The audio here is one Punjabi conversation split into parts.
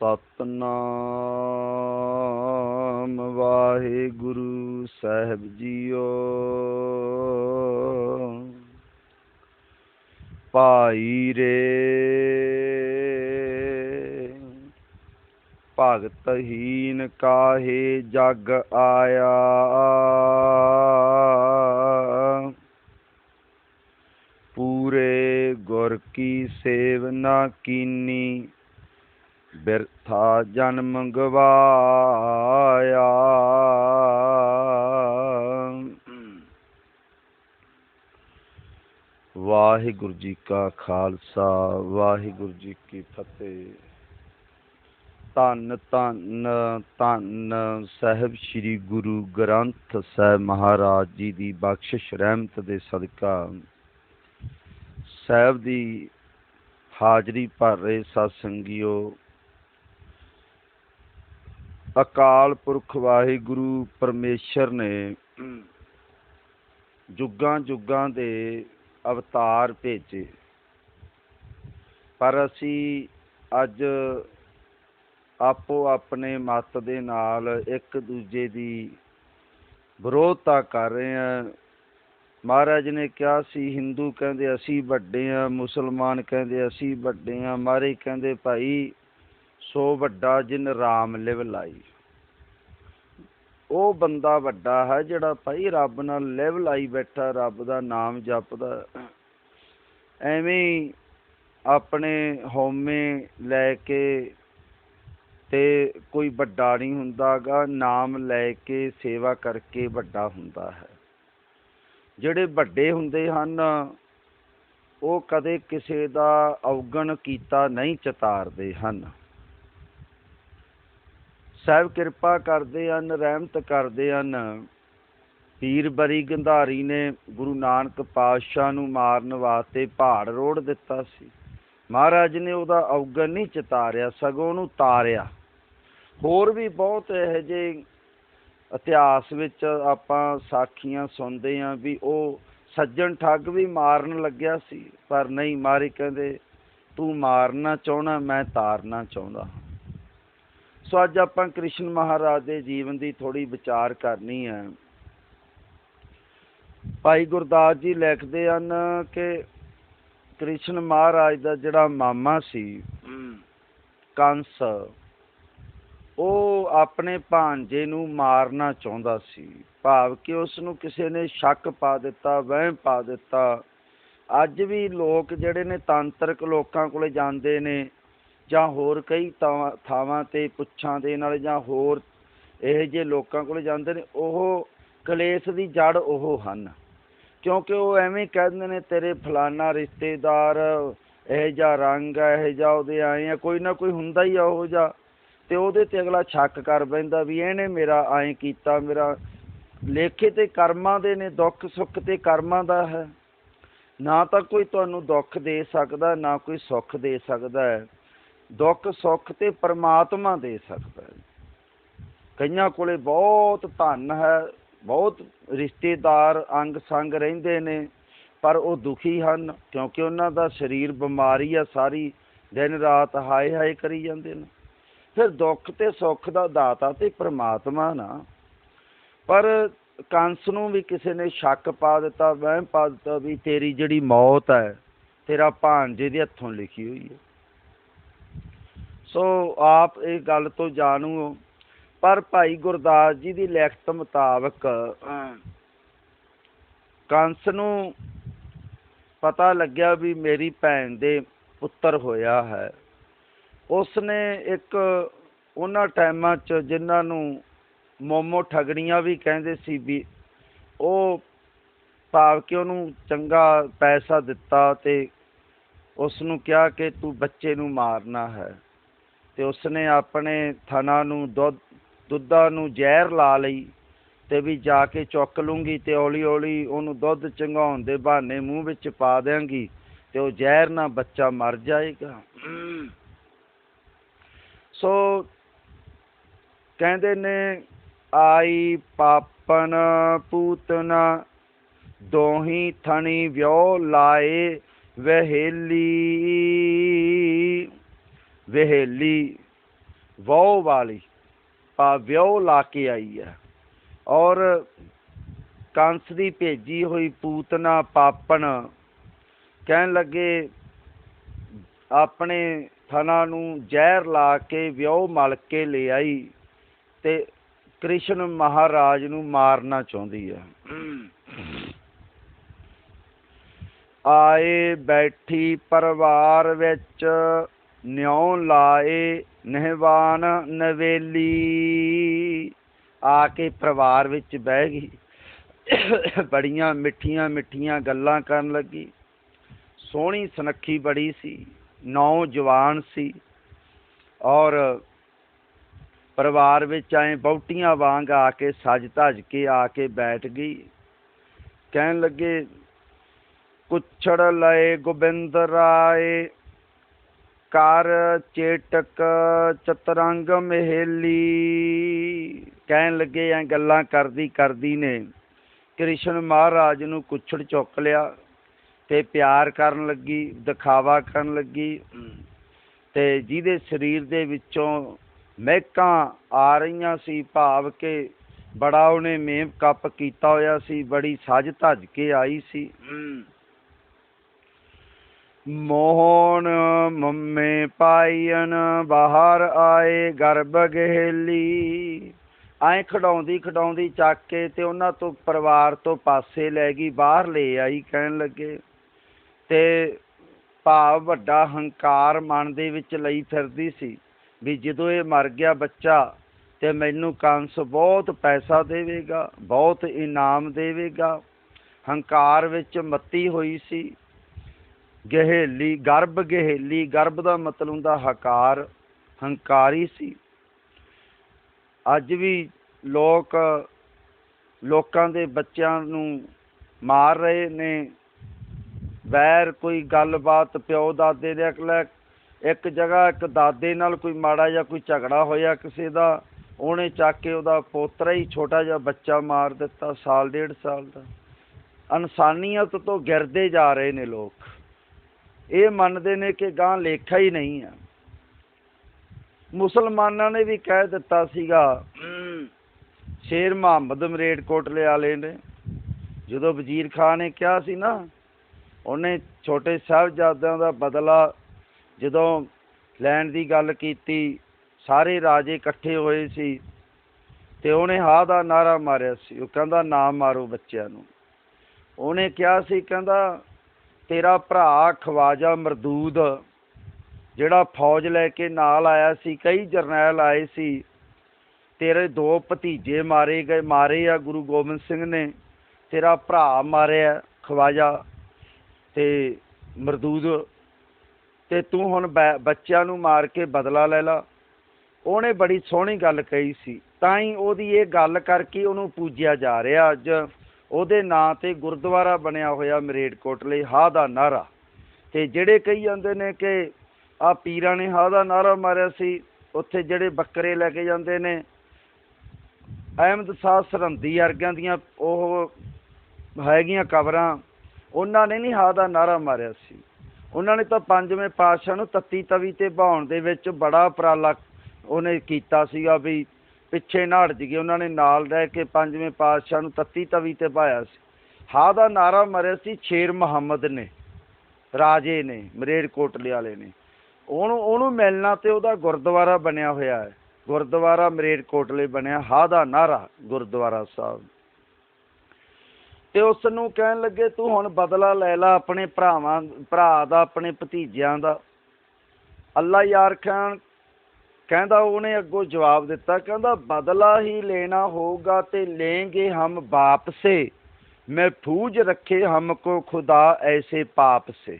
ਸਤਨਾਮ ਵਾਹਿਗੁਰੂ ਸਾਹਿਬ ਜੀਓ। ਭਾਈ ਰੇ ਭਗਤ ਹੀਨ ਕਾਹੇ ਜਗ ਆਇਆ? ਪੂਰੇ ਗੁਰ ਕੀ ਸੇਵਨਾ ਕੀਨੀ? ਬਿਰਥਾ ਜਨਮ ਗਵਾਇਆ। ਵਾਹਿਗੁਰੂ ਜੀ ਕਾ ਖਾਲਸਾ, ਵਾਹਿਗੁਰੂ ਜੀ ਕੀ ਫਤਿਹ। ਧੰਨ ਧੰਨ ਧੰਨ ਸਾਹਿਬ ਸ੍ਰੀ ਗੁਰੂ ਗ੍ਰੰਥ ਸਾਹਿਬ ਮਹਾਰਾਜ ਜੀ ਦੀ ਬਖਸ਼ਿਸ਼ ਰਹਿਮਤ ਦੇ ਸਦਕਾ। ਸਾਹਿਬ ਦੀ ਹਾਜ਼ਰੀ ਭਰ ਰਹੇ ਸਤ ਸੰਗਿਓ ਅਕਾਲ ਪੁਰਖ ਵਾਹਿਗੁਰੂ ਪਰਮੇਸ਼ਰ ਨੇ ਜੁਗਾਂ ਜੁਗਾਂ ਦੇ ਅਵਤਾਰ ਭੇਜੇ। ਪਰ ਅਸੀਂ ਅੱਜ ਆਪੋ ਆਪਣੇ ਮਤ ਦੇ ਨਾਲ ਇੱਕ ਦੂਜੇ ਦੀ ਵਿਰੋਧਤਾ ਕਰ ਰਹੇ ਹਾਂ। ਮਹਾਰਾਜ ਨੇ ਕਿਹਾ ਸੀ, ਹਿੰਦੂ ਕਹਿੰਦੇ ਅਸੀਂ ਵੱਡੇ ਆ ਮੁਸਲਮਾਨ ਕਹਿੰਦੇ ਅਸੀਂ ਵੱਡੇ ਆ ਮਾਰੇ ਕਹਿੰਦੇ ਭਾਈ ਸੋ ਵੱਡਾ ਜਿਨ ਰਾਮ ਲਿਵ ਲਾਈ। ਉਹ ਬੰਦਾ ਵੱਡਾ ਹੈ ਜਿਹੜਾ ਭਾਈ ਰੱਬ ਨਾਲ ਲਿਵ ਲਾਈ ਬੈਠਾ, ਰੱਬ ਦਾ ਨਾਮ ਜਪਦਾ ਐਵੇਂ ਆਪਣੇ ਹਉਮੈ ਲੈ ਕੇ ਤੇ ਕੋਈ ਵੱਡਾ ਨਹੀਂ ਹੁੰਦਾਗਾ, ਨਾਮ ਲੈ ਕੇ ਸੇਵਾ ਕਰਕੇ ਵੱਡਾ ਹੁੰਦਾ ਹੈ। ਜਿਹੜੇ ਵੱਡੇ ਹੁੰਦੇ ਹਨ, ਉਹ ਕਦੇ ਕਿਸੇ ਦਾ ਅਵਗਣ ਕੀਤਾ ਨਹੀਂ, ਚਤਾਰਦੇ ਹਨ। ਸਾਹਿਬ ਕਿਰਪਾ ਕਰਦੇ ਹਨ, ਰਹਿਮਤ ਕਰਦੇ ਹਨ। ਪੀਰ ਬਰੀ ਗੰਧਾਰੀ ਨੇ ਗੁਰੂ ਨਾਨਕ ਪਾਤਸ਼ਾਹ ਨੂੰ ਮਾਰਨ ਵਾਸਤੇ ਪਹਾੜ ਰੋੜ ਦਿੱਤਾ ਸੀ। ਮਹਾਰਾਜ ਨੇ ਉਹਦਾ ਅਵਗਣ ਨਹੀਂ ਚਤਾਰਿਆ, ਸਗੋਂ ਉਹਨੂੰ ਤਾਰਿਆ। ਹੋਰ ਵੀ ਬਹੁਤ ਇਹੋ ਜਿਹੇ ਇਤਿਹਾਸ ਵਿੱਚ ਆਪਾਂ ਸਾਖੀਆਂ ਸੁਣਦੇ ਆਂ ਵੀ ਉਹ ਸੱਜਣ ਠੱਗ ਵੀ ਮਾਰਨ ਲੱਗਿਆ ਸੀ, ਪਰ ਨਹੀਂ, ਮਾਰੇ ਕਹਿੰਦੇ, ਤੂੰ ਮਾਰਨਾ ਚਾਹਣਾ ਮੈਂ ਤਾਰਨਾ ਚਾਹੁੰਦਾ ਸੋ ਅੱਜ ਆਪਾਂ ਕ੍ਰਿਸ਼ਨ ਮਹਾਰਾਜ ਦੇ ਜੀਵਨ ਦੀ ਥੋੜੀ ਵਿਚਾਰ ਕਰਨੀ ਹੈ। ਭਾਈ ਗੁਰਦਾਸ ਜੀ ਲਿਖਦੇ ਹਨ ਕਿ ਕ੍ਰਿਸ਼ਨ ਮਹਾਰਾਜ ਦਾ ਜਿਹੜਾ ਮਾਮਾ ਸੀ ਕੰਸ ਉਹ ਆਪਣੇ ਭਾਂਜੇ ਨੂੰ ਮਾਰਨਾ ਚਾਹੁੰਦਾ ਸੀ। ਭਾਵ ਕਿ ਉਸ ਨੂੰ ਕਿਸੇ ਨੇ ਸ਼ੱਕ ਪਾ ਦਿੱਤਾ ਵਹਿਮ ਪਾ ਦਿੱਤਾ। ਅੱਜ ਵੀ ਲੋਕ ਜਿਹੜੇ ਨੇ ਤਾਂਤਰਿਕ ਲੋਕਾਂ ਕੋਲੇ ਜਾਂਦੇ ਨੇ ਜਾਂ ਹੋਰ ਕਈ ਥਾਵਾਂ ਥਾਵਾਂ ਤੇ ਪੁੱਛਾਂ ਦੇ ਨਾਲ ਜਾਂ ਹੋਰ ਇਹੋ ਜਿਹੇ ਲੋਕਾਂ ਕੋਲ ਜਾਂਦੇ ਨੇ, ਉਹ ਕਲੇਸ਼ ਦੀ ਜੜ ਉਹ ਹਨ। ਕਿਉਂਕਿ ਉਹ ਐਵੇਂ ਕਹਿ ਦਿੰਦੇ ਨੇ, ਤੇਰੇ ਫਲਾਨਾ ਰਿਸ਼ਤੇਦਾਰ ਇਹ ਜਾਂ ਰੰਗ ਹੈ ਇਹ ਜਾਂ ਉਹਦੇ ਆਏ ਆ, ਕੋਈ ਨਾ ਕੋਈ ਹੁੰਦਾ ਹੀ ਆ ਉਹ ਜਾਂ ਤੇ ਉਹਦੇ ਤੇ ਅਗਲਾ ਸ਼ੱਕ ਕਰ ਬੈਂਦਾ ਵੀ ਇਹਨੇ ਮੇਰਾ ਐਂ ਕੀਤਾ, ਮੇਰਾ ਲੇਖੇ ਤੇ ਕਰਮਾਂ ਦੇ ਨੇ, ਦੁੱਖ ਸੁੱਖ ਤੇ ਕਰਮਾਂ ਦਾ ਹੈ। ਨਾ ਤਾਂ ਕੋਈ ਤੁਹਾਨੂੰ ਦੁੱਖ ਦੇ ਸਕਦਾ, ਨਾ ਕੋਈ ਸੁੱਖ ਦੇ ਸਕਦਾ ਹੈ। ਦੁੱਖ, ਸੁੱਖ ਤੇ ਪਰਮਾਤਮਾ ਦੇ ਸਕਦਾ ਹੈ ਕਈਆਂ ਕੋਲੇ ਬਹੁਤ ਧਨ ਹੈ, ਬਹੁਤ ਰਿਸ਼ਤੇਦਾਰ ਅੰਗ ਸੰਗ ਰਹਿੰਦੇ ਨੇ, ਪਰ ਉਹ ਦੁਖੀ ਹਨ, ਕਿਉਂਕਿ ਉਹਨਾਂ ਦਾ ਸਰੀਰ ਬਿਮਾਰੀ ਆ, ਸਾਰੀ ਦਿਨ ਰਾਤ ਹਾਏ ਹਾਏ ਕਰੀ ਜਾਂਦੇ ਨੇ। ਫਿਰ ਦੁੱਖ ਤੇ ਸੁੱਖ ਦਾ ਦਾਤਾ ਤੇ ਪ੍ਰਮਾਤਮਾ ਨਾ। ਪਰ ਕੰਸ ਨੂੰ ਵੀ ਕਿਸੇ ਨੇ ਸ਼ੱਕ ਪਾ ਦਿੱਤਾ, ਵਹਿਮ ਪਾ ਦਿੱਤਾ ਵੀ ਤੇਰੀ ਜਿਹੜੀ ਮੌਤ ਹੈ, ਤੇਰਾ ਭਾਂਜੇ ਦੇ ਹੱਥੋਂ ਲਿਖੀ ਹੋਈ ਹੈ। ਸੋ ਆਪ ਇਹ ਗੱਲ ਤੋਂ ਜਾਣੂ ਪਰ ਭਾਈ ਗੁਰਦਾਸ ਜੀ ਦੀ ਲਿਖਤ ਮੁਤਾਬਕ ਕੰਸ ਨੂੰ ਪਤਾ ਲੱਗਿਆ ਵੀ ਮੇਰੀ ਭੈਣ ਦੇ ਪੁੱਤਰ ਹੋਇਆ ਹੈ। ਉਸ ਨੇ ਇੱਕ ਉਹਨਾਂ ਟਾਈਮਾਂ 'ਚ ਜਿਨ੍ਹਾਂ ਨੂੰ ਮੋਮੋ ਠਗੜੀਆਂ ਵੀ ਕਹਿੰਦੇ ਸੀ ਵੀ ਉਹ ਭਾਵ ਕਿ ਉਹਨੂੰ ਚੰਗਾ ਪੈਸਾ ਦਿੱਤਾ ਤੇ ਉਸ ਨੂੰ ਕਿਹਾ ਕਿ ਤੂੰ ਬੱਚੇ ਨੂੰ ਮਾਰਨਾ ਹੈ। ਤੇ ਉਸਨੇ ਆਪਣੇ ਥਣਾ ਨੂੰ ਦੁੱਧ, ਦੁੱਧਾਂ ਨੂੰ ਜ਼ਹਿਰ ਲਾ ਲਈ ਤੇ ਵੀ ਜਾ ਕੇ ਚੁੱਕ ਲੂੰਗੀ ਤੇ ਹੌਲੀ ਹੌਲੀ ਉਹਨੂੰ ਦੁੱਧ ਚੰਗਾਉਣ ਦੇ ਬਹਾਨੇ ਮੂੰਹ ਵਿੱਚ ਪਾ ਦਿਆਂਗੀ ਤੇ ਉਹ ਜ਼ਹਿਰ ਨਾਲ ਬੱਚਾ ਮਰ ਜਾਏਗਾ। ਸੋ ਕਹਿੰਦੇ ਨੇ, ਆਈ ਪਾਪਨ ਪੂਤਨਾ, ਦੋਹੀ ਥਣੀ ਵਿਉ ਲਾਏ ਵਹੇਲੀ। ਵਹੇਲੀ ਵੋ ਵਾਲੀ ਪਾ ਵਿਉ ਲਾ ਕੇ ਆਈ ਹੈ ਔਰ ਕੰਸ ਦੀ ਭੇਜੀ ਹੋਈ ਪੂਤਨਾ ਪਾਪਣ ਕਹਿਣ ਲੱਗੇ, ਆਪਣੇ ਥਣਾ ਨੂੰ ਜ਼ਹਿਰ ਲਾ ਕੇ ਵਿਉ ਮਲ ਕੇ ਲੈ ਆਈ ਤੇ ਕ੍ਰਿਸ਼ਨ ਮਹਾਰਾਜ ਨੂੰ ਮਾਰਨਾ ਚਾਹੁੰਦੀ ਹੈ ਆਏ ਬੈਠੀ ਪਰਿਵਾਰ ਵਿੱਚ ਨਿਉ ਲਾਏ ਨਹਿਵਾਨ ਨਵੇਲੀ। ਆ ਕੇ ਪਰਿਵਾਰ ਵਿੱਚ ਬਹਿ ਗਈ। ਬੜੀਆਂ ਮਿੱਠੀਆਂ ਮਿੱਠੀਆਂ ਗੱਲਾਂ ਕਰਨ ਲੱਗੀ। ਸੋਹਣੀ ਸੁਨੱਖੀ ਬੜੀ ਸੀ, ਨੌਜਵਾਨ ਸੀ। ਔਰ ਪਰਿਵਾਰ ਵਿੱਚ ਆਏ ਬਹੁਟੀਆਂ ਵਾਂਗ ਆ ਕੇ ਸਜ ਧਜ ਕੇ ਆ ਕੇ ਬੈਠ ਗਈ। ਕਹਿਣ ਲੱਗੇ, ਕੁਛੜ ਲਏ ਗੋਬਿੰਦ ਰਾਏ ਕਰ ਚੇਟਕ ਚਤਰੰਗ ਮਹਿਲੀ। ਕਹਿਣ ਲੱਗੇ ਐ ਗੱਲਾਂ ਕਰਦੀ ਕਰਦੀ ਨੇ। ਕ੍ਰਿਸ਼ਨ ਮਹਾਰਾਜ ਨੂੰ ਕੁਛੜ ਚੁੱਕ ਲਿਆ ਤੇ ਪਿਆਰ ਕਰਨ ਲੱਗੀ ਦਿਖਾਵਾ ਕਰਨ ਲੱਗੀ ਤੇ ਜਿਹਦੇ ਸਰੀਰ ਦੇ ਵਿੱਚੋਂ ਮਹਿਕਾਂ ਆ ਰਹੀਆਂ ਸੀ ਭਾਵ ਕਿ ਬੜਾ ਉਹਨੇ ਮੇਮ ਕੱਪ ਕੀਤਾ ਹੋਇਆ ਸੀ ਬੜੀ ਸਜ ਧੱਜ ਕੇ ਆਈ ਸੀ। ਮੋਹਨ ਮੰਮੇ ਪਾਈਨ ਬਾਹਰ ਆਏ ਗਰਭ ਗਹਿਲੀ ਐ ਖਡਾਉਂਦੀ ਖਡਾਉਂਦੀ ਚੱਕ ਕੇ ਤੇ ਉਹਨਾਂ ਤੋਂ ਪਰਿਵਾਰ ਤੋਂ ਪਾਸੇ ਲੈ ਗਈ ਬਾਹਰ ਲੈ ਆਈ ਕਹਿਣ ਲੱਗੇ ਤੇ ਭਾਵ ਵੱਡਾ ਹੰਕਾਰ ਮਨ ਦੇ ਵਿੱਚ ਲਈ ਫਿਰਦੀ ਸੀ ਵੀ ਜਦੋਂ ਇਹ ਮਰ ਗਿਆ ਬੱਚਾ ਤੇ ਮੈਨੂੰ ਕੰਸ ਬਹੁਤ ਪੈਸਾ ਦੇਵੇਗਾ ਬਹੁਤ ਇਨਾਮ ਦੇਵੇਗਾ ਹੰਕਾਰ ਵਿੱਚ ਮੱਤੀ ਹੋਈ ਸੀ ਗਹੇਲੀ, ਗਰਭ ਗਹੇਲੀ, ਗਰਭ ਦਾ ਮਤਲਬ ਹੁੰਦਾ ਹਕਾਰ, ਹੰਕਾਰੀ ਸੀ। ਅੱਜ ਵੀ ਲੋਕ, ਲੋਕਾਂ ਦੇ ਬੱਚਿਆਂ ਨੂੰ ਮਾਰ ਰਹੇ ਨੇ। ਵੈਰ ਕੋਈ ਗੱਲਬਾਤ, ਪਿਓ ਦਾਦੇ ਦੇ ਅਕਲ, ਇੱਕ ਜਗ੍ਹਾ ਇੱਕ ਦਾਦੇ ਨਾਲ ਕੋਈ ਮਾੜਾ ਜਾਂ ਕੋਈ ਝਗੜਾ ਹੋਇਆ ਕਿਸੇ ਦਾ, ਉਹਨੇ ਚੱਕ ਕੇ ਉਹਦਾ ਪੋਤਰਾ ਹੀ ਛੋਟਾ ਜਿਹਾ ਬੱਚਾ ਮਾਰ ਦਿੱਤਾ, ਸਾਲ, ਡੇਢ ਸਾਲ ਦਾ। ਇਨਸਾਨੀਅਤ ਤੋਂ ਗਿਰਦੇ ਜਾ ਰਹੇ ਨੇ ਲੋਕ। ਇਹ ਮੰਨਦੇ ਨੇ ਕਿ ਗਾਂ ਲੇਖਾ ਹੀ ਨਹੀਂ ਆ। ਮੁਸਲਮਾਨਾਂ ਨੇ ਵੀ ਕਹਿ ਦਿੱਤਾ ਸੀਗਾ ਸ਼ੇਰ ਮੁਹੰਮਦ ਮਰੇਡ ਕੋਟਲੇ ਵਾਲੇ ਨੇ। ਜਦੋਂ ਵਜ਼ੀਰ ਖਾਨ ਨੇ ਕਿਹਾ ਸੀ ਨਾ ਉਹਨੇ ਛੋਟੇ ਸਾਹਿਬਜ਼ਾਦਿਆਂ ਦਾ ਬਦਲਾ ਜਦੋਂ ਲੈਣ ਦੀ ਗੱਲ ਕੀਤੀ ਸਾਰੇ ਰਾਜੇ ਇਕੱਠੇ ਹੋਏ ਸੀ ਤੇ ਉਹਨੇ ਹਾਂ ਦਾ ਨਾਰਾ ਮਾਰਿਆ ਸੀ। ਉਹ ਕਹਿੰਦਾ ਨਾ ਮਾਰੋ ਬੱਚਿਆਂ ਨੂੰ। ਉਹਨੇ ਕਿਹਾ ਸੀ ਕਹਿੰਦਾ ਤੇਰਾ ਭਰਾ ਖਵਾਜਾ ਮਰਦੂਦ, ਜਿਹੜਾ ਫੌਜ ਲੈ ਕੇ ਨਾਲ ਆਇਆ ਸੀ, ਕਈ ਜਰਨੈਲ ਆਏ ਸੀ, ਤੇਰੇ ਦੋ ਭਤੀਜੇ ਮਾਰੇ ਗਏ, ਮਾਰੇ ਆ ਗੁਰੂ ਗੋਬਿੰਦ ਸਿੰਘ ਨੇ, ਤੇਰਾ ਭਰਾ ਮਾਰਿਆ ਖਵਾਜਾ ਤੇ ਮਰਦੂਦ ਤੇ ਤੂੰ ਹੁਣ ਬੱਚਿਆਂ ਨੂੰ ਮਾਰ ਕੇ ਬਦਲਾ ਲੈ ਲਾ। ਉਹਨੇ ਬੜੀ ਸੋਹਣੀ ਗੱਲ ਕਹੀ ਸੀ, ਤਾਂ ਹੀ ਉਹਦੀ ਇਹ ਗੱਲ ਕਰਕੇ ਉਹਨੂੰ ਪੂਜਿਆ ਜਾ ਰਿਹਾ ਅੱਜ। ਉਹਦੇ ਨਾਂ ਤੇ ਗੁਰਦੁਆਰਾ ਬਣਿਆ ਹੋਇਆ ਮਰੇਡਕੋਟਲੇ ਹਾ ਦਾ ਨਾਰਾ। ਤੇ ਜਿਹੜੇ ਕਹੀ ਜਾਂਦੇ ਨੇ ਕਿ ਆ ਪੀਰਾਂ ਨੇ ਹਾਂ ਦਾ ਨਾਰਾ ਮਾਰਿਆ ਸੀ, ਉੱਥੇ ਜਿਹੜੇ ਬੱਕਰੇ ਲੈ ਕੇ ਜਾਂਦੇ ਨੇ, ਅਹਿਮਦ ਸਾਹ ਸਰਹੰਦੀ ਵਰਗਿਆਂ ਦੀਆਂ ਉਹ ਹੈਗੀਆਂ ਕਬਰਾਂ, ਉਹਨਾਂ ਨੇ ਨਹੀਂ ਹਾ ਦਾ ਨਾਰਾ ਮਾਰਿਆ ਸੀ। ਉਹਨਾਂ ਨੇ ਤਾਂ ਪੰਜਵੇਂ ਪਾਤਸ਼ਾਹ ਨੂੰ ਤੱਤੀ ਤਵੀ ਤੇ ਬਹਾਉਣ ਦੇ ਵਿੱਚ ਬੜਾ ਉਪਰਾਲਾ ਉਹਨੇ ਕੀਤਾ ਸੀਗਾ ਵੀ ਪਿੱਛੇ ਨਾ ਹਟ ਜਗੇ, ਉਹਨਾਂ ਨੇ ਨਾਲ ਰਹਿ ਕੇ ਪੰਜਵੇਂ ਪਾਤਸ਼ਾਹ ਨੂੰ ਤੱਤੀ ਤਵੀ ਤੇ ਪਾਇਆ ਸੀ। ਹਾ ਦਾ ਨਾਰਾ ਮਰਿਆ ਸੀ, ਸ਼ੇਰ ਮੁਹੰਮਦ ਨੇ, ਰਾਜੇ ਨੇ, ਮਰੇੜ ਕੋਟਲੇ ਵਾਲੇ ਨੇ। ਉਹਨੂੰ ਉਹਨੂੰ ਮਿਲਣਾ ਤੇ ਉਹਦਾ ਗੁਰਦੁਆਰਾ ਬਣਿਆ ਹੋਇਆ ਹੈ। ਗੁਰਦੁਆਰਾ ਮਰੇੜ ਕੋਟਲੇ ਬਣਿਆ ਹਾ ਦਾ ਨਾਰਾ ਗੁਰਦੁਆਰਾ ਸਾਹਿਬ। ਤੇ ਉਸ ਨੂੰ ਕਹਿਣ ਲੱਗੇ, ਤੂੰ ਹੁਣ ਬਦਲਾ ਲੈ ਲੈ ਆਪਣੇ ਭਰਾਵਾਂ, ਭਰਾ ਦਾ, ਆਪਣੇ ਭਤੀਜਿਆਂ ਦਾ। ਅੱਲਾ ਯਾਰ ਖਾਨ ਕਹਿੰਦਾ ਉਹਨੇ ਅੱਗੋਂ ਜਵਾਬ ਦਿੱਤਾ, ਕਹਿੰਦਾ ਬਦਲਾ ਹੀ ਲੈਣਾ ਹੋਊਗਾ ਤੇ ਲੇਂਗੇ ਹਮ ਬਾਪ ਮੈਂ ਫੂਜ ਰੱਖੇ ਹਮ ਕੋ ਖੁਦਾ ਐਸੇ ਪਾਪ ਸੇ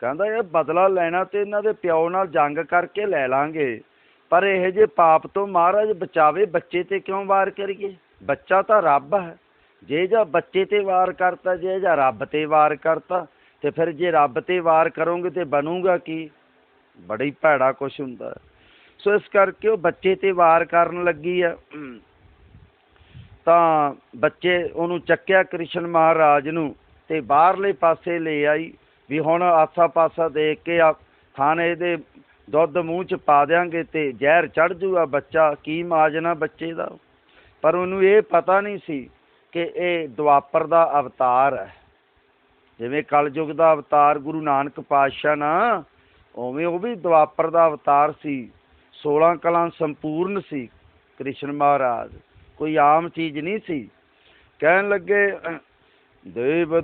ਕਹਿੰਦਾ ਇਹ ਬਦਲਾ ਲੈਣਾ ਤੇ ਇਹਨਾਂ ਦੇ ਪਿਓ ਨਾਲ ਜੰਗ ਕਰਕੇ ਲੈ ਲਾਂਗੇ, ਪਰ ਇਹ ਜੇ ਪਾਪ ਤੋਂ ਮਹਾਰਾਜ ਬਚਾਵੇ ਬੱਚੇ ਤੇ ਕਿਉਂ ਵਾਰ ਕਰੀਏ? ਬੱਚਾ ਤਾਂ ਰੱਬ ਹੈ। ਜੇ ਜਾਂ ਬੱਚੇ ਤੇ ਵਾਰ ਕਰਤਾ, ਜੇ ਜਾਂ ਰੱਬ ਤੇ ਵਾਰ ਕਰਤਾ, ਤੇ ਫਿਰ ਜੇ ਰੱਬ ਤੇ ਵਾਰ ਕਰੋਗੇ ਤੇ ਬਣੂਗਾ ਕੀ? ਬੜੀ ਭੈੜਾ ਕੁਛ ਹੁੰਦਾ। ਸੋ ਇਸ ਕਰਕੇ ਉਹ ਬੱਚੇ ਤੇ ਵਾਰ ਕਰਨ ਲੱਗੀ ਆ। ਤਾਂ ਬੱਚੇ ਉਹਨੂੰ ਚੱਕਿਆ ਕ੍ਰਿਸ਼ਨ ਮਹਾਰਾਜ ਨੂੰ ਤੇ ਬਾਹਰਲੇ ਪਾਸੇ ਲੈ ਆਈ ਵੀ ਹੁਣ ਆਸਾ ਪਾਸਾ ਦੇਖ ਕੇ ਆ, ਥਾਣੇ ਦੇ ਦੁੱਧ ਮੂੰਹ ਚ ਪਾ ਦਿਆਂਗੇ ਤੇ ਜ਼ਹਿਰ ਚੜ ਜੂਗਾ ਬੱਚਾ, ਕੀ ਮਾਜਣਾ ਬੱਚੇ ਦਾ। ਪਰ ਉਹਨੂੰ ਇਹ ਪਤਾ ਨਹੀਂ ਸੀ ਕਿ ਇਹ ਦੁਆਪਰ ਦਾ ਅਵਤਾਰ ਹੈ। ਜਿਵੇਂ ਕਲਯੁਗ ਦਾ ਅਵਤਾਰ ਗੁਰੂ ਨਾਨਕ ਪਾਤਸ਼ਾਹ ਨਾ, ਉਵੇਂ ਉਹ ਵੀ ਦੁਆਪਰ ਦਾ ਅਵਤਾਰ ਸੀ। 16 ਕਲਾਂ ਸੰਪੂਰਨ ਸੀ, ਕ੍ਰਿਸ਼ਨ ਮਹਾਰਾਜ। ਕੋਈ ਆਮ ਚੀਜ਼ ਨਹੀਂ ਸੀ। ਕਹਿਣ ਲੱਗੇ ਦੇਵ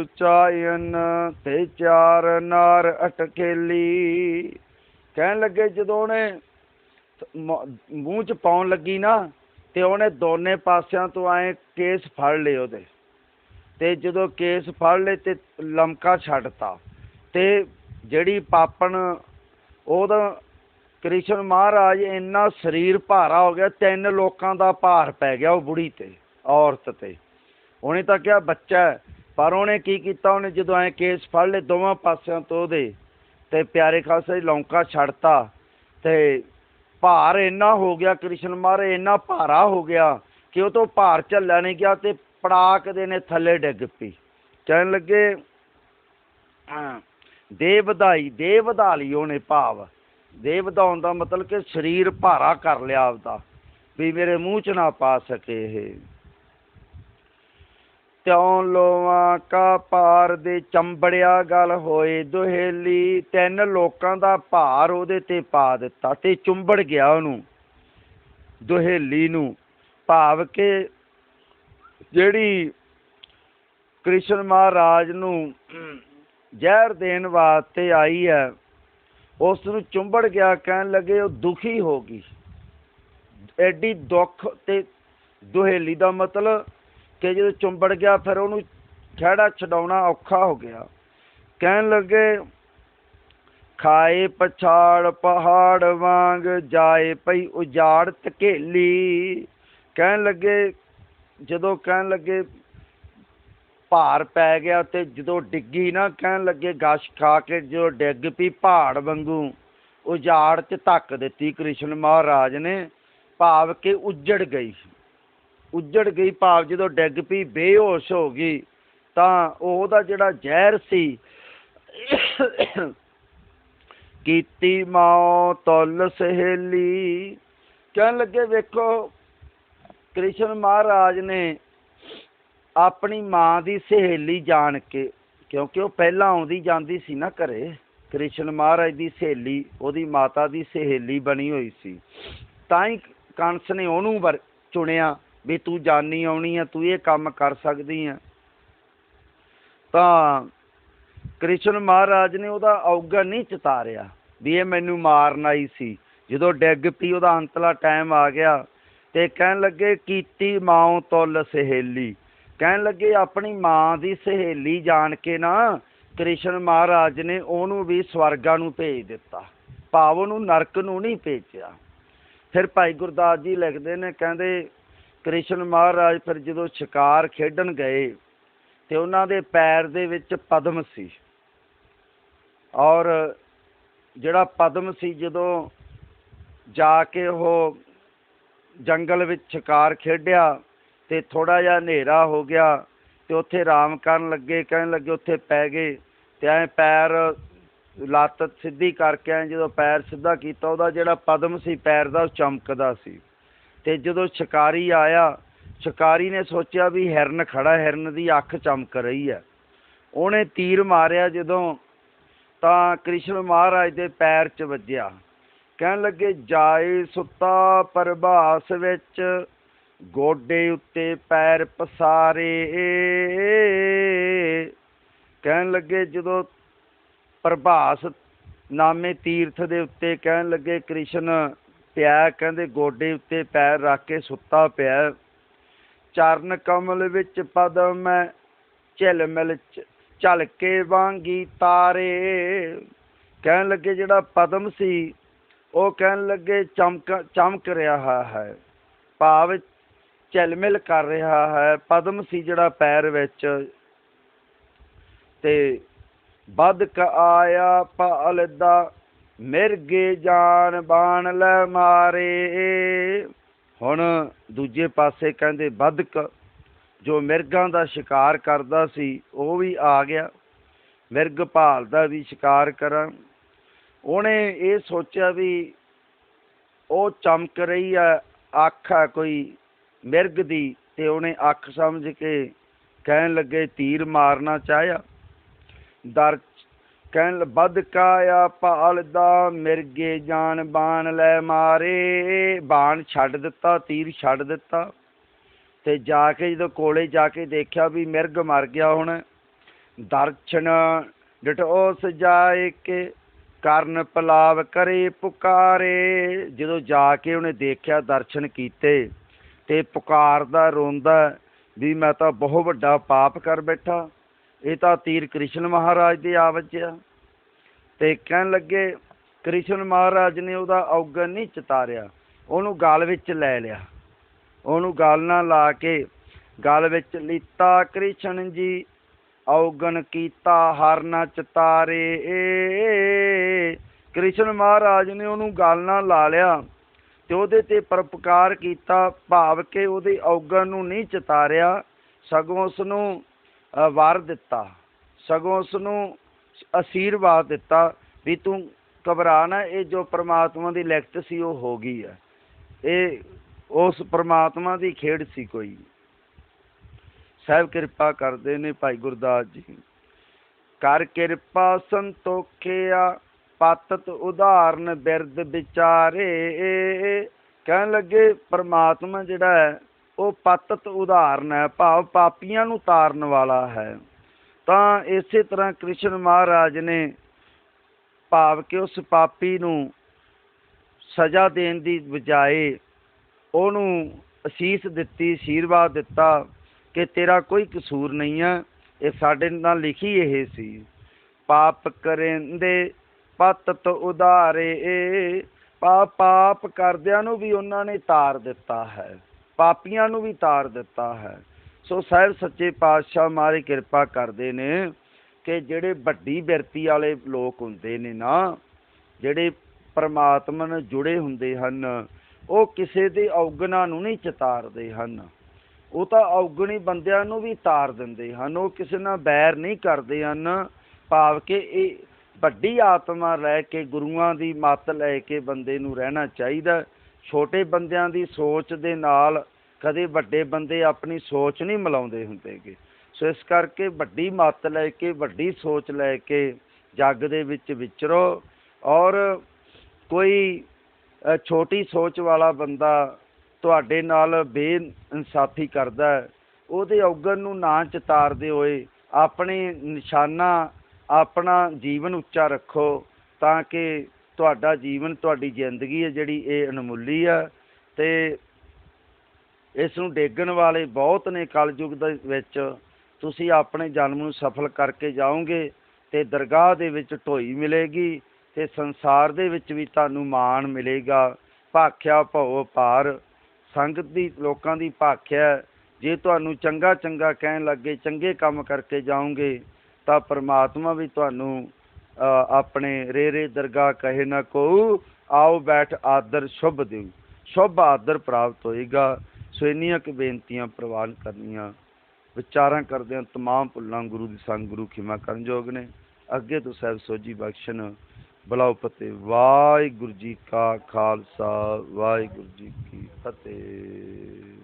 ਉਚਾਇਨ ਤੇ ਚਾਰ ਨਾਰ ਅਟਕੇਲੀ। ਕਹਿਣ ਲੱਗੇ, ਜਦੋਂ ਉਹਨੇ ਮੂੰਹ ਚ ਪਾਉਣ ਲੱਗੀ ਨਾ, ਤੇ ਉਹਨੇ ਦੋਨੇ ਪਾਸਿਆਂ ਤੋਂ ਆਏ ਕੇਸ ਫੜ ਲਏ ਉਹਦੇ। ਤੇ ਜਦੋਂ ਕੇਸ ਫੜ ਲਏ ਤੇ ਲਮਕਾ ਛੱਡਤਾ। ਤੇ ਜਿਹੜੀ ਪਾਪਣ, ਉਹਦਾ ਕ੍ਰਿਸ਼ਨ ਮਹਾਰਾਜ, ਇੰਨਾ ਸਰੀਰ ਭਾਰਾ ਹੋ ਗਿਆ, ਤਿੰਨ ਲੋਕਾਂ ਦਾ ਭਾਰ ਪੈ ਗਿਆ ਉਹ ਬੁੜੀ ਤੇ, ਔਰਤ ਤੇ। ਉਹਨੇ ਤਾਂ ਕਿਹਾ, ਬੱਚਾ ਪਰ ਉਹਨੇ ਕੀ ਕੀਤਾ? ਉਹਨੇ ਜਦੋਂ ਐ ਕੇਸ ਫੜ ਲਏ ਦੋਵਾਂ ਪਾਸਿਆਂ ਤੋਂ ਉਹਦੇ, ਤੇ ਪਿਆਰੇ ਖਾਲਸੇ ਲੌਂਕਾ ਛੱਡਤਾ। ਤੇ ਭਾਰ ਇੰਨਾ ਹੋ ਗਿਆ ਕ੍ਰਿਸ਼ਨ ਮਹਾਰਾਜ, ਇੰਨਾ ਭਾਰਾ ਹੋ ਗਿਆ ਕਿ ਉਹ ਤੋਂ ਭਾਰ ਝੱਲਿਆ ਨਹੀਂ ਗਿਆ ਤੇ ਪੜਾਕ ਦੇ ਨੇ ਥੱਲੇ ਡਿੱਗ ਪਈ। ਕਹਿਣ ਲੱਗੇ ਦੇ ਵਧਾਈ ਦੇ ਵਧਾ ਲਈ ਉਹਨੇ ਭਾਵ। ਦੇ ਵਧਾਉਣ ਦਾ ਮਤਲਬ ਕਿ ਸਰੀਰ ਭਾਰਾ ਕਰ ਲਿਆ ਆਪਦਾ, ਵੀ ਮੇਰੇ ਮੂੰਹ ਚ ਨਾ ਪਾ ਸਕੇ ਇਹ। ਤਿਉ ਲੋਵਾਂ ਕਾ ਪਾਰ ਦੇ ਚੰਬੜਿਆ ਗਲ ਹੋਏ, ਦੁਹੇਲੀ ਤਿੰਨ ਲੋਕਾਂ ਦਾ ਭਾਰ ਉਹਦੇ ਤੇ ਪਾ ਦਿੱਤਾ ਤੇ ਚੁੰਬੜ ਗਿਆ ਉਹਨੂੰ, ਦੁਹੇਲੀ ਨੂੰ। ਭਾਵ ਕਿ ਜਿਹੜੀ ਕ੍ਰਿਸ਼ਨ ਮਹਾਰਾਜ ਨੂੰ ਜ਼ਹਿਰ ਦੇਣ ਵਾਸਤੇ ਆਈ ਹੈ ਉਸ ਨੂੰ ਚੁੰਬੜ ਗਿਆ, ਕਹਿਣ ਲੱਗੇ, ਉਹ ਦੁਖੀ ਹੋ ਗਈ। ਐਡੀ ਦੁੱਖ ਤੇ ਦੁਹੇਲੀ ਦਾ ਮਤਲਬ ਕਿ ਜਦੋਂ ਚੁੰਬੜ ਗਿਆ, ਫਿਰ ਉਹਨੂੰ ਖਹਿੜਾ ਛਡਾਉਣਾ ਔਖਾ ਹੋ ਗਿਆ। ਕਹਿਣ ਲੱਗੇ, ਖਾਏ ਪਛਾੜ, ਪਹਾੜ ਵਾਂਗ ਜਾਏ ਪਈ ਉਜਾੜ ਧਕੇਲੀ। ਕਹਿਣ ਲੱਗੇ, ਜਦੋਂ ਕਹਿਣ ਲੱਗੇ ਭਾਰ ਪੈ ਗਿਆ ਤੇ ਜਦੋਂ ਡਿੱਗੀ ਨਾ ਕਹਿਣ ਲੱਗੇ ਗਸ਼ ਖਾ ਕੇ ਜਦੋਂ ਡਿੱਗ ਪਈ ਪਹਾੜ ਵਾਂਗੂ, ਉਜਾੜ ਚ ਧੱਕ ਦਿੱਤੀ ਕ੍ਰਿਸ਼ਨ ਮਹਾਰਾਜ ਨੇ, ਭਾਵ ਕਿ ਉੱਜੜ ਗਈ। ਉੱਜੜ ਗਈ ਭਾਵ ਜਦੋਂ ਡਿੱਗ ਪਈ, ਬੇਹੋਸ਼ ਹੋ ਗਈ, ਤਾਂ ਉਹਦਾ ਜਿਹੜਾ ਜ਼ਹਿਰ ਸੀ, ਕੀਤੀ ਮਾਂ ਤੁਲ ਸਹੇਲੀ। ਕਹਿਣ ਲੱਗੇ ਵੇਖੋ, ਕ੍ਰਿਸ਼ਨ ਮਹਾਰਾਜ ਨੇ ਆਪਣੀ ਮਾਂ ਦੀ ਸਹੇਲੀ ਜਾਣ ਕੇ, ਕਿਉਂਕਿ ਉਹ ਪਹਿਲਾਂ ਆਉਂਦੀ ਜਾਂਦੀ ਸੀ ਨਾ ਘਰੇ, ਕ੍ਰਿਸ਼ਨ ਮਹਾਰਾਜ ਦੀ ਸਹੇਲੀ, ਉਹਦੀ ਮਾਤਾ ਦੀ ਸਹੇਲੀ ਬਣੀ ਹੋਈ ਸੀ। ਤਾਂ ਹੀ ਕੰਸ ਨੇ ਉਹਨੂੰ ਚੁਣਿਆ ਵੀ ਤੂੰ ਜਾਨੀ ਆਉਣੀ ਆ, ਤੂੰ ਇਹ ਕੰਮ ਕਰ ਸਕਦੀ ਆ। ਤਾਂ ਕ੍ਰਿਸ਼ਨ ਮਹਾਰਾਜ ਨੇ ਉਹਦਾ ਔਗਣ ਨਹੀਂ ਚਤਾਰਿਆ ਵੀ ਇਹ ਮੈਨੂੰ ਮਾਰਨ ਆਈ ਸੀ। ਜਦੋਂ ਡਿੱਗ ਪੀ ਉਹਦਾ ਅੰਤਲਾ ਟਾਈਮ ਆ ਗਿਆ ਤੇ ਕਹਿਣ ਲੱਗੇ, ਕੀਤੀ ਮਾਂ, ਤੁਲ ਸਹੇਲੀ। ਕਹਿਣ ਲੱਗੇ, ਆਪਣੀ ਮਾਂ ਦੀ ਸਹੇਲੀ ਜਾਣ ਕੇ ਨਾ ਕ੍ਰਿਸ਼ਨ ਮਹਾਰਾਜ ਨੇ ਉਹਨੂੰ ਵੀ ਸਵਰਗਾਂ ਨੂੰ ਭੇਜ ਦਿੱਤਾ। ਭਾਵ ਉਹਨੂੰ ਨਰਕ ਨੂੰ ਨਹੀਂ ਭੇਜਿਆ। ਫਿਰ ਭਾਈ ਗੁਰਦਾਸ ਜੀ ਲਿਖਦੇ ਨੇ, ਕਹਿੰਦੇ, ਕ੍ਰਿਸ਼ਨ ਮਹਾਰਾਜ ਫਿਰ ਜਦੋਂ ਸ਼ਿਕਾਰ ਖੇਡਣ ਗਏ ਤੇ ਉਹਨਾਂ ਦੇ ਪੈਰ ਦੇ ਵਿੱਚ ਪਦਮ ਸੀ। ਔਰ ਜਿਹੜਾ ਪਦਮ ਸੀ, ਜਦੋਂ ਜਾ ਕੇ ਉਹ ਜੰਗਲ ਵਿੱਚ ਸ਼ਿਕਾਰ ਖੇਡਿਆ ਤੇ ਥੋੜਾ ਜਿਹਾ ਹਨੇਰਾ ਹੋ ਗਿਆ ਤੇ ਉੱਥੇ ਆਰਾਮ ਕਰਨ ਲੱਗੇ, ਕਹਿਣ ਲੱਗੇ ਉੱਥੇ ਪੈ ਗਏ ਤੇ ਐ ਪੈਰ ਲੱਤ ਸਿੱਧੀ ਕਰਕੇ ਐਂ ਜਦੋਂ ਪੈਰ ਸਿੱਧਾ ਕੀਤਾ, ਉਹਦਾ ਜਿਹੜਾ ਪਦਮ ਸੀ ਪੈਰ ਦਾ, ਉਹ ਚਮਕਦਾ ਸੀ। ਤੇ ਜਦੋਂ ਸ਼ਿਕਾਰੀ ਆਇਆ, ਸ਼ਿਕਾਰੀ ਨੇ ਸੋਚਿਆ ਵੀ ਹਿਰਨ ਖੜਾ, ਹਿਰਨ ਦੀ ਅੱਖ ਚਮਕ ਰਹੀ ਹੈ। ਉਹਨੇ ਤੀਰ ਮਾਰਿਆ ਜਦੋਂ, ਤਾਂ ਕ੍ਰਿਸ਼ਨ ਮਹਾਰਾਜ ਦੇ ਪੈਰ 'ਚ ਵੱਜਿਆ। ਕਹਿਣ ਲੱਗੇ, ਜਾਏ ਸੁੱਤਾ ਪਰਭਾਸ ਵਿੱਚ ਗੋਡੇ ਉੱਤੇ ਪੈਰ ਪਸਾਰੇ। ਕਹਿਣ ਲੱਗੇ ਜਦੋਂ ਪ੍ਰਭਾਸ ਨਾਮੇ ਤੀਰਥ ਦੇ ਉੱਤੇ ਕਹਿਣ ਲੱਗੇ, ਕ੍ਰਿਸ਼ਨ ਪਿਆ ਕਹਿੰਦੇ, ਗੋਡੇ ਉੱਤੇ ਪੈਰ ਰੱਖ ਕੇ ਸੁੱਤਾ ਪਿਆ ਚਰਨ ਕਮਲ ਵਿੱਚ ਪਦਮ ਹੈ ਝਿਲਮਿਲ ਚ- ਝਲਕੇ ਵਾਂਗੀ ਤਾਰੇ। ਕਹਿਣ ਲੱਗੇ, ਜਿਹੜਾ ਪਦਮ ਸੀ, ਉਹ ਕਹਿਣ ਲੱਗੇ, ਚਮਕ ਚਮਕ ਰਿਹਾ ਹੈ। ਭਾਵ ਝਿਲਮਿਲ ਕਰ ਰਿਹਾ ਹੈ, ਪਦਮ ਸੀ ਜਿਹੜਾ ਪੈਰ ਵਿੱਚ। ਤੇ ਬਦਕ ਆਇਆ ਪਾਲ ਦਾ ਮਿਰਗੇ ਜਾਨ ਬਾਣ ਲੈ ਮਾਰੇ। ਹੁਣ ਦੂਜੇ ਪਾਸੇ ਕਹਿੰਦੇ ਬਦਕ ਜੋ ਮਿਰਗਾਂ ਦਾ ਸ਼ਿਕਾਰ ਕਰਦਾ ਸੀ, ਉਹ ਵੀ ਆ ਗਿਆ। ਮਿਰਗ ਭਾਲਦਾ ਵੀ ਸ਼ਿਕਾਰ ਕਰਾਂ। ਉਹਨੇ ਇਹ ਸੋਚਿਆ ਵੀ ਉਹ ਚਮਕ ਰਹੀ ਹੈ ਅੱਖ ਹੈ ਕੋਈ ਮਿਰਗ ਦੀ ਤੇ ਉਹਨੇ ਅੱਖ ਸਮਝ ਕੇ ਕਹਿਣ ਲੱਗੇ, ਤੀਰ ਮਾਰਨਾ ਚਾਹਿਆ? ਦਰ ਕਹਿਣ ਲ- ਵੱਧ ਕਾਇਆ ਭਾਲਦਾ ਮਿਰਗੇ ਜਾਨ ਬਾਣ ਲੈ ਮਾਰੇ, ਬਾਣ ਛੱਡ ਦਿੱਤਾ, ਤੀਰ ਛੱਡ ਦਿੱਤਾ। ਤੇ ਜਾ ਕੇ ਜਦੋਂ ਕੋਲੇ ਜਾ ਕੇ ਦੇਖਿਆ ਵੀ ਮਿਰਗ ਮਰ ਗਿਆ ਹੁਣ, ਦਰਸ਼ਨ ਡਟ ਉਸ ਜਾਏ ਕੇ, ਕਰਨ ਪਲਾਵ ਕਰੇ ਪੁਕਾਰੇ। ਜਦੋਂ ਜਾ ਕੇ ਉਹਨੇ ਦੇਖਿਆ ਦਰਸ਼ਨ ਕੀਤੇ ਤੇ ਪੁਕਾਰਦਾ ਰੋਂਦਾ ਵੀ ਮੈਂ ਤਾਂ ਬਹੁਤ ਵੱਡਾ ਪਾਪ ਕਰ ਬੈਠਾ। ਇਹ ਤਾਂ ਤੀਰ ਕ੍ਰਿਸ਼ਨ ਮਹਾਰਾਜ ਦੇ ਆ। ਵੱਜਿਆ ਤੇ ਕਹਿਣ ਲੱਗੇ, ਕ੍ਰਿਸ਼ਨ ਮਹਾਰਾਜ ਨੇ ਉਹਦਾ ਔਗਣ ਨਹੀਂ ਚਤਾਰਿਆ। ਉਹਨੂੰ ਗਾਲ ਵਿੱਚ ਲੈ ਲਿਆ। ਉਹਨੂੰ ਗਲ ਨਾਲ ਲਾ ਕੇ ਗਲ ਵਿੱਚ ਲੀਤਾ, ਕ੍ਰਿਸ਼ਨ ਜੀ, ਔਗਣ ਕੀਤਾ, ਹਰ ਚਤਾਰੇ। ਏ ਕ੍ਰਿਸ਼ਨ ਮਹਾਰਾਜ ਨੇ ਉਹਨੂੰ ਗਲ ਨਾਲ ਲਾ ਲਿਆ। ਤੇ ਉਹਦੇ ਤੇ ਪਰਪਕਾਰ ਕੀਤਾ ਭਾਵ ਕਿ ਉਹਦੇ ਔਗਣ ਨੂੰ ਨਹੀਂ ਚਤਾਰਿਆ ਸਗੋਂ ਉਸ ਨੂੰ ਅ, ਦਿੱਤਾ। ਸਗੋਂ ਉਸ ਨੂੰ ਅਸ਼ੀਰਵਾਦ ਦਿੱਤਾ ਵੀ ਤੂੰ ਘਬਰਾ ਨਾ ਇਹ ਜੋ ਪ੍ਰਮਾਤਮਾ ਦੀ ਲਿਖਤ ਸੀ ਉਹ ਹੋ ਗਈ ਹੈ। ਇਹ ਉਸ ਪ੍ਰਮਾਤਮਾ ਦੀ ਖੇਡ ਸੀ ਕੋਈ। ਸਾਹਿਬ ਕਿਰਪਾ ਕਰਦੇ ਨੇ ਭਾਈ ਗੁਰਦਾਸ ਜੀ। ਕਰ ਕਿਰਪਾ ਸੰਤੋਖਿਆ ਪਾਤਤ ਉਦਾਹਰਨ ਬਿਰਦ ਵਿਚਾਰੇ। ਕਹਿਣ ਲੱਗੇ, ਪ੍ਰਮਾਤਮਾ ਜਿਹੜਾ ਹੈ, ਉਹ ਪਾਤਤ ਉਦਾਹਰਨ ਹੈ, ਭਾਵ ਪਾਪੀਆਂ ਨੂੰ ਤਾਰਨ ਵਾਲਾ ਹੈ। ਤਾਂ ਇਸੇ ਤਰ੍ਹਾਂ ਕ੍ਰਿਸ਼ਨ ਮਹਾਰਾਜ ਨੇ ਭਾਵ ਕਿ ਉਸ ਪਾਪੀ ਨੂੰ ਸਜ਼ਾ ਦੇਣ ਦੀ ਬਜਾਏ ਉਹਨੂੰ ਅਸੀਸ ਦਿੱਤੀ, ਅਸ਼ੀਰਵਾਦ ਦਿੱਤਾ ਕਿ ਤੇਰਾ ਕੋਈ ਕਸੂਰ ਨਹੀਂ ਹੈ, ਇਹ ਸਾਡੇ ਨਾਲ ਲਿਖੀ ਇਹ ਸੀ। ਪਾਪ ਕਰੇਂਦੇ ਪਤਤ ਉਧਾਰੇ। ਏ ਪਾ ਪਾਪ ਕਰਦਿਆਂ ਨੂੰ ਵੀ ਉਹਨਾਂ ਨੇ ਤਾਰ ਦਿੱਤਾ ਹੈ। ਪਾਪੀਆਂ ਨੂੰ ਵੀ ਤਾਰ ਦਿੱਤਾ ਹੈ। ਸੋ ਸਾਹਿਬ ਸੱਚੇ ਪਾਤਸ਼ਾਹ ਮਾਰੇ ਕਿਰਪਾ ਕਰਦੇ ਨੇ ਕਿ ਜਿਹੜੇ ਵੱਡੀ ਬਿਰਤੀ ਵਾਲੇ ਲੋਕ ਹੁੰਦੇ ਨੇ ਨਾ, ਜਿਹੜੇ ਪਰਮਾਤਮਾ ਨਾਲ ਜੁੜੇ ਹੁੰਦੇ ਹਨ, ਉਹ ਕਿਸੇ ਦੇ ਔਗਣਾ ਨੂੰ ਨਹੀਂ ਚਤਾਰਦੇ ਹਨ। ਉਹ ਤਾਂ ਔਗਣੀ ਬੰਦਿਆਂ ਨੂੰ ਵੀ ਤਾਰ ਦਿੰਦੇ ਹਨ। ਉਹ ਕਿਸੇ ਨਾਲ ਬੈਰ ਨਹੀਂ ਕਰਦੇ ਹਨ। ਭਾਵ ਕਿ ਇਹ ਵੱਡੀ ਆਤਮਾ ਲੈ ਕੇ ਗੁਰੂਆਂ ਦੀ ਮੱਤ ਲੈ ਕੇ ਬੰਦੇ ਨੂੰ ਰਹਿਣਾ ਚਾਹੀਦਾ ਛੋਟੇ ਬੰਦਿਆਂ ਦੀ ਸੋਚ ਦੇ ਨਾਲ ਕਦੇ ਵੱਡੇ ਬੰਦੇ ਆਪਣੀ ਸੋਚ ਨਹੀਂ ਮਿਲਾਉਂਦੇ ਹੁੰਦੇਗੇ। ਸੋ ਇਸ ਕਰਕੇ ਵੱਡੀ ਮੱਤ ਲੈ ਕੇ, ਵੱਡੀ ਸੋਚ ਲੈ ਕੇ ਜੱਗ ਦੇ ਵਿੱਚ ਵਿਚਰੋ ਔਰ ਕੋਈ ਛੋਟੀ ਸੋਚ ਵਾਲਾ ਬੰਦਾ ਤੁਹਾਡੇ ਨਾਲ ਬੇਇਨਸਾਫੀ ਕਰਦਾ ਉਹਦੇ ਔਗਣ ਨੂੰ ਨਾ ਚਤਾਰਦੇ ਹੋਏ ਆਪਣੇ ਨਿਸ਼ਾਨਾ ਆਪਣਾ ਜੀਵਨ ਉੱਚਾ ਰੱਖੋ ਤਾਂ ਕਿ ਤੁਹਾਡਾ ਜੀਵਨ, ਤੁਹਾਡੀ ਜ਼ਿੰਦਗੀ ਹੈ ਜਿਹੜੀ ਇਹ ਅਣਮੁੱਲੀ ਆ ਤੇ ਇਸ ਨੂੰ ਡੇਗਣ ਵਾਲੇ ਬਹੁਤ ਨੇ ਕਲਯੁਗ ਦੇ ਵਿੱਚ। ਤੁਸੀਂ ਆਪਣੇ ਜਨਮ ਨੂੰ ਸਫਲ ਕਰਕੇ ਜਾਓਗੇ ਤੇ ਦਰਗਾਹ ਦੇ ਵਿੱਚ ਢੋਈ ਮਿਲੇਗੀ ਤੇ ਸੰਸਾਰ ਦੇ ਵਿੱਚ ਵੀ ਤੁਹਾਨੂੰ ਮਾਣ ਮਿਲੇਗਾ। ਭਾਖਿਆ ਭਉ ਪਾਰ ਸੰਗਤ ਦੀ, ਲੋਕਾਂ ਦੀ ਭਾਖਿਆ ਜੇ ਤੁਹਾਨੂੰ ਚੰਗਾ ਚੰਗਾ ਕਹਿਣ ਲੱਗੇ, ਚੰਗੇ ਕੰਮ ਕਰਕੇ ਜਾਓਗੇ ਤਾਂ ਪ੍ਰਮਾਤਮਾ ਵੀ ਤੁਹਾਨੂੰ ਆਪਣੇ ਰੇਰੇ ਦਰਗਾਹ ਕਹੇ ਨਾ ਕੋ ਆਓ ਬੈਠ ਆਦਰ ਸ਼ੁਭ ਦਿਉ। ਸ਼ੁਭ ਆਦਰ ਪ੍ਰਾਪਤ ਹੋਏਗਾ। ਸੋ ਇੰਨੀਆਂ ਕੁ ਬੇਨਤੀਆਂ ਪ੍ਰਵਾਨ ਕਰਨੀਆਂ। ਵਿਚਾਰਾਂ ਕਰਦਿਆਂ ਤਮਾਮ ਭੁੱਲਾਂ ਗੁਰੂ ਦੀ ਸੰਗ ਗੁਰੂ ਖਿਮਾ ਕਰਨ ਯੋਗ ਨੇ। ਅੱਗੇ ਤੋਂ ਸਾਹਿਬ ਸੋਜੀ ਬਖਸ਼ਣ। ਬਲਾਉ ਫਤਿਹ ਵਾਹਿਗੁਰੂ ਜੀ ਕਾ ਖਾਲਸਾ, ਵਾਹਿਗੁਰੂ ਜੀ ਕੀ ਫਤਿਹ।